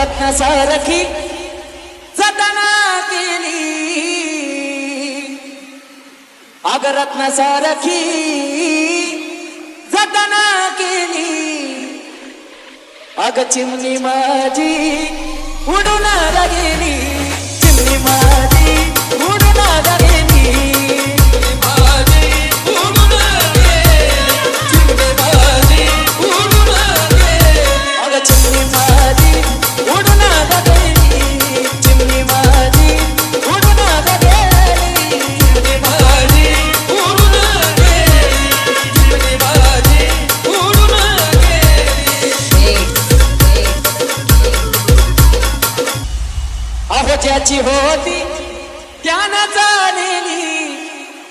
रत्न सारखी जतना केली. अग रत्न सारखी जतना केली. अग चिमणी माझी उडून गेली चिमणी माझी ज्याची होती त्यानं जाणेली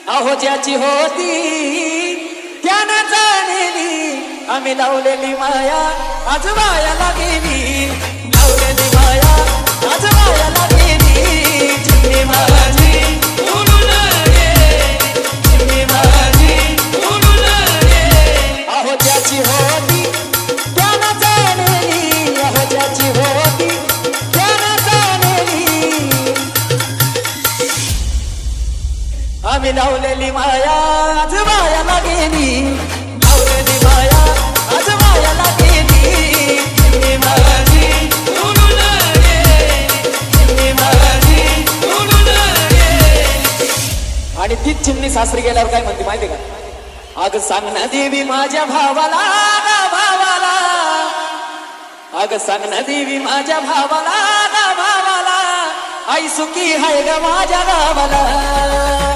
अहो ज्याची होती त्यानं जाणेली आम्ही लावलेली माया आज वायाला गेली. आम्ही लावलेली माया आज मायाला गेली लावलेली माया आज मायाला गेली माझी आणि तीच चिमणी सासरी गेल्यावर काय म्हणते माहिती का? अग सांग ना देवी माझ्या भावाला भावाला. अग सांग ना देवी माझ्या भावाला भावाला. आई सुखी हाय ग माझ्या गावाला.